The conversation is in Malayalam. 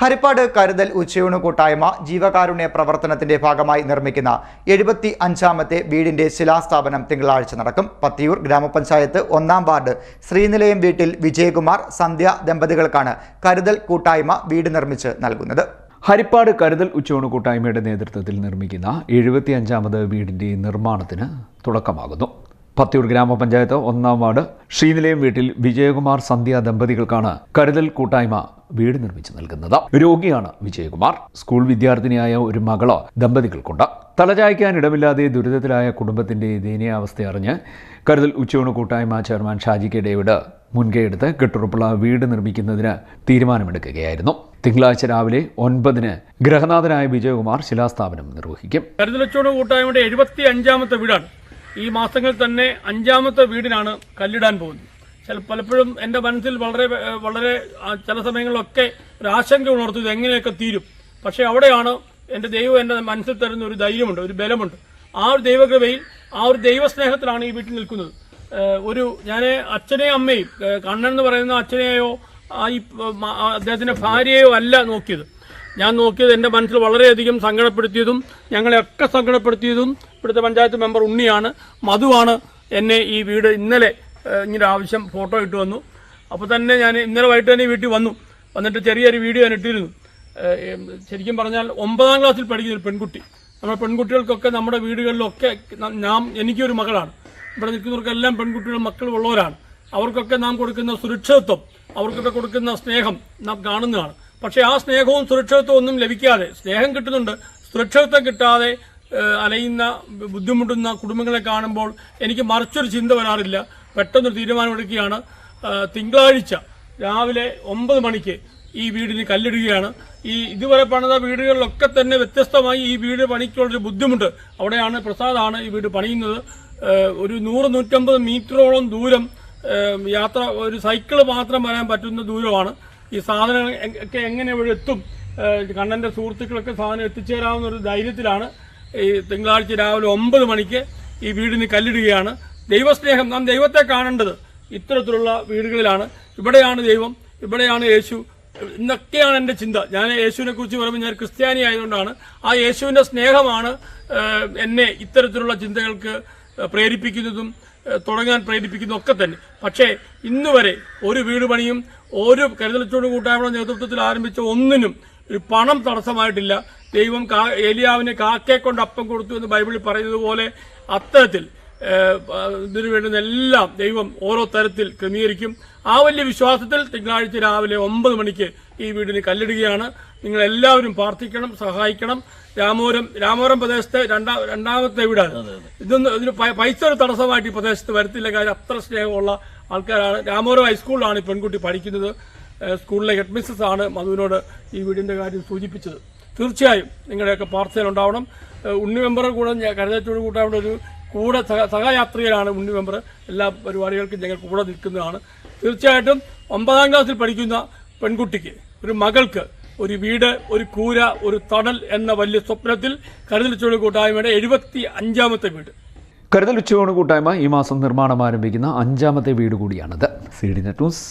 ഹരിപ്പാട് കരുതൽ ഉച്ചയൂണ് കൂട്ടായ്മ ജീവകാരുണ്യ പ്രവർത്തനത്തിന്റെ ഭാഗമായി നിർമ്മിക്കുന്ന എഴുപത്തി അഞ്ചാമത്തെ വീടിന്റെ ശിലാസ്ഥാപനം തിങ്കളാഴ്ച നടക്കും. പത്തിയൂർ ഗ്രാമപഞ്ചായത്ത് ഒന്നാം വാർഡ് ശ്രീനിലയം വീട്ടിൽ വിജയകുമാർ സന്ധ്യ ദമ്പതികൾക്കാണ് കരുതൽ കൂട്ടായ്മ വീട് നിർമ്മിച്ച് നൽകുന്നത്. ഹരിപ്പാട് കരുതൽ ഉച്ചയൂണ് കൂട്ടായ്മയുടെ നേതൃത്വത്തിൽ നിർമ്മിക്കുന്ന എഴുപത്തിയഞ്ചാമത് വീടിന്റെ നിർമ്മാണത്തിന് തുടക്കമാകുന്നു. പത്തിയൂർ ഗ്രാമപഞ്ചായത്ത് ഒന്നാം വാർഡ് ശ്രീനിലയം വീട്ടിൽ വിജയകുമാർ സന്ധ്യ ദമ്പതികൾക്കാണ് കരുതൽ കൂട്ടായ്മ വീട് നിർമ്മിച്ചു നൽകുന്നത്. രോഗിയാണ് വിജയകുമാർ. സ്കൂൾ വിദ്യാർത്ഥിനിയായ ഒരു മകളോ ദമ്പതികൾക്കുണ്ട്. തലചായ്ക്കാൻ ഇടമില്ലാതെ ദുരിതത്തിലായ കുടുംബത്തിന്റെ ദയനീയാവസ്ഥ അറിഞ്ഞ് കരുതൽ ഉച്ചയൂണ് കൂട്ടായ്മ ചെയർമാൻ ഷാജി കെ ഡേവിഡ് മുൻകൈയെടുത്ത് കെട്ടുറപ്പുള്ള വീട് നിർമ്മിക്കുന്നതിന് തീരുമാനമെടുക്കുകയായിരുന്നു. തിങ്കളാഴ്ച രാവിലെ ഒൻപതിന് ഗ്രഹനാഥനായ വിജയകുമാർ ശിലാസ്ഥാപനം നിർവഹിക്കും. കരുതലച്ചോട് കൂട്ടായ്മയുടെ എഴുപത്തി അഞ്ചാമത്തെ വീടാണ്. ഈ മാസങ്ങളിൽ തന്നെ അഞ്ചാമത്തെ വീടിനാണ് കല്ലിടാൻ പോകുന്നത്. ചില പലപ്പോഴും എന്റെ മനസ്സിൽ വളരെ വളരെ ചില സമയങ്ങളിലൊക്കെ ഒരു ആശങ്ക ഉണർത്തുന്നത് എങ്ങനെയൊക്കെ തീരും. പക്ഷേ അവിടെയാണ് എന്റെ ദൈവം എന്റെ മനസ്സിൽ തരുന്ന ഒരു ധൈര്യമുണ്ട് ഒരു ബലമുണ്ട്. ആ ഒരു ദൈവകൃപയിൽ ആ ഒരു ദൈവസ്നേഹത്തിലാണ് ഈ വീട്ടിൽ നിൽക്കുന്നത്. ഒരു ഞാൻ അച്ഛനെയും അമ്മയും കണ്ണൻ എന്ന് പറയുന്ന അച്ഛനെയോ ഈ അദ്ദേഹത്തിന്റെ ഭാര്യയോ അല്ല നോക്കിയത്. ഞാൻ നോക്കിയത് എന്റെ മനസ്സിൽ വളരെയധികം സങ്കടപ്പെടുത്തിയതും ഞങ്ങളെയൊക്കെ സങ്കടപ്പെടുത്തിയതും ഇവിടുത്തെ പഞ്ചായത്ത് മെമ്പർ ഉണ്ണിയാണ് മധുവാണ് എന്നെ ഈ വീട് ഇന്നലെ ഇങ്ങനെ ആവശ്യം ഫോട്ടോ ഇട്ട് വന്നു. അപ്പോൾ തന്നെ ഞാൻ ഇന്നലെ വൈകിട്ട് തന്നെ വീട്ടിൽ വന്നു. വന്നിട്ട് ചെറിയൊരു വീഡിയോ ഞാൻ ഇട്ടിരുന്നു. ശരിക്കും പറഞ്ഞാൽ ഒമ്പതാം ക്ലാസ്സിൽ പഠിക്കുന്ന ഒരു പെൺകുട്ടി. നമ്മുടെ പെൺകുട്ടികൾക്കൊക്കെ നമ്മുടെ വീടുകളിലൊക്കെ നാം എനിക്കൊരു മകളാണ്. ഇവിടെ നിൽക്കുന്നവർക്കെല്ലാം പെൺകുട്ടികളും മക്കൾ ഉള്ളവരാണ് അവർക്കൊക്കെ നാം കൊടുക്കുന്ന സുരക്ഷിതത്വം അവർക്കൊക്കെ കൊടുക്കുന്ന സ്നേഹം നാം കാണുന്നതാണ്. പക്ഷേ ആ സ്നേഹവും സുരക്ഷിതത്വവും ഒന്നും ലഭിക്കാതെ സ്നേഹം കിട്ടുന്നുണ്ട്. സുരക്ഷിതത്വം കിട്ടാതെ അലയുന്ന ബുദ്ധിമുട്ടുന്ന കുടുംബങ്ങളെ കാണുമ്പോൾ എനിക്ക് മറിച്ചൊരു ചിന്ത വരാറില്ല. പെട്ടെന്ന് തീരുമാനമെടുക്കുകയാണ്. തിങ്കളാഴ്ച രാവിലെ ഒമ്പത് മണിക്ക് ഈ വീടിന് കല്ലിടുകയാണ്. ഈ ഇതുവരെ പണിത വീടുകളിലൊക്കെ തന്നെ വ്യത്യസ്തമായി ഈ വീട് പണിക്കുള്ളൊരു ബുദ്ധിമുട്ട് അവിടെയാണ് പ്രസാദാണ് ഈ വീട് പണിയുന്നത്. ഒരു നൂറ് നൂറ്റമ്പത് മീറ്ററോളം ദൂരം യാത്ര ഒരു സൈക്കിൾ മാത്രം വരാൻ പറ്റുന്ന ദൂരമാണ്. ഈ സാധനങ്ങൾ ഒക്കെ എങ്ങനെ ഇവിടെ എത്തും? കണ്ണന്റെ സുഹൃത്തുക്കളൊക്കെ സാധനം എത്തിച്ചേരാവുന്ന ഒരു ധൈര്യത്തിലാണ് ഈ തിങ്കളാഴ്ച രാവിലെ ഒമ്പത് മണിക്ക് ഈ വീടിന് കല്ലിടുകയാണ്. ദൈവസ്നേഹം നാം ദൈവത്തെ കാണേണ്ടത് ഇത്തരത്തിലുള്ള വീടുകളിലാണ്. ഇവിടെയാണ് ദൈവം ഇവിടെയാണ് യേശു. ഇന്നൊക്കെയാണ് എന്റെ ചിന്ത. ഞാൻ യേശുവിനെ കുറിച്ച് പറയുമ്പോൾ ഞാൻ ക്രിസ്ത്യാനി ആയതുകൊണ്ടാണ്. ആ യേശുവിന്റെ സ്നേഹമാണ് എന്നെ ഇത്തരത്തിലുള്ള ചിന്തകൾക്ക് പ്രേരിപ്പിക്കുന്നതും തുടങ്ങാൻ പ്രേരിപ്പിക്കുന്നതും ഒക്കെ തന്നെ. പക്ഷേ ഇന്നുവരെ ഒരു വീട് പണിയും ഒരു കരുതലച്ചോട് കൂട്ടായ്മയുടെ നേതൃത്വത്തിൽ ആരംഭിച്ച ഒന്നിനും ഒരു പണം തടസ്സമായിട്ടില്ല. ദൈവം കാ ഏലിയാവിനെ കാക്കയെ കൊണ്ട് അപ്പം കൊടുത്തു എന്ന് ബൈബിളിൽ പറയുന്നത് പോലെ അത്തരത്തിൽ ഇതിനു വേണ്ടുന്ന എല്ലാം ദൈവം ഓരോ തരത്തിൽ ക്രമീകരിക്കും. ആ വലിയ വിശ്വാസത്തിൽ തിങ്കളാഴ്ച രാവിലെ ഒമ്പത് മണിക്ക് ഈ വീടിന് കല്ലിടുകയാണ്. നിങ്ങൾ എല്ലാവരും പ്രാർത്ഥിക്കണം സഹായിക്കണം. രാമോരം രാമോരം പ്രദേശത്തെ രണ്ടാ രണ്ടാമത്തെ വീടാണ്. ഇതൊന്നും ഇതിന് പൈസ ഒരു തടസ്സമായിട്ട് ഈ പ്രദേശത്ത് വരത്തില്ല. കാര്യം അത്ര സ്നേഹമുള്ള ആൾക്കാരാണ്. രാമോരം ഹൈസ്കൂളിലാണ് ഈ പെൺകുട്ടി പഠിക്കുന്നത്. സ്കൂളിലെ ഹെഡ് മിസ്സസ് ആണ് മധുവിനോട് ഈ വീടിന്റെ കാര്യം സൂചിപ്പിച്ചത്. തീർച്ചയായും നിങ്ങളുടെയൊക്കെ പ്രാർത്ഥന ഉണ്ടാവണം ഏഹ് ഉണ്ണി മെമ്പറുടെ കൂടെ കരുതേറ്റോട് കരുതച്ചോട് കൂട്ടാവേണ്ട ഒരു കൂടെ സഹ സഹയാത്രികരാണ് ഉണ്ണി മെമ്പർ. എല്ലാ പരിപാടികൾക്കും ഞങ്ങൾ കൂടെ നിൽക്കുന്നതാണ്. തീർച്ചയായിട്ടും ഒമ്പതാം ക്ലാസ്സിൽ പഠിക്കുന്ന പെൺകുട്ടിക്ക് ഒരു മകൾക്ക് ഒരു വീട് ഒരു കൂര ഒരു തണൽ എന്ന വലിയ സ്വപ്നത്തിൽ കരുതൽ കൂട്ടായ്മയുടെ എഴുപത്തി അഞ്ചാമത്തെ വീട്. കരുതൽ ഉച്ചയോട് കൂട്ടായ്മ ഈ മാസം നിർമ്മാണം ആരംഭിക്കുന്ന അഞ്ചാമത്തെ വീട് കൂടിയാണിത്. C D net news.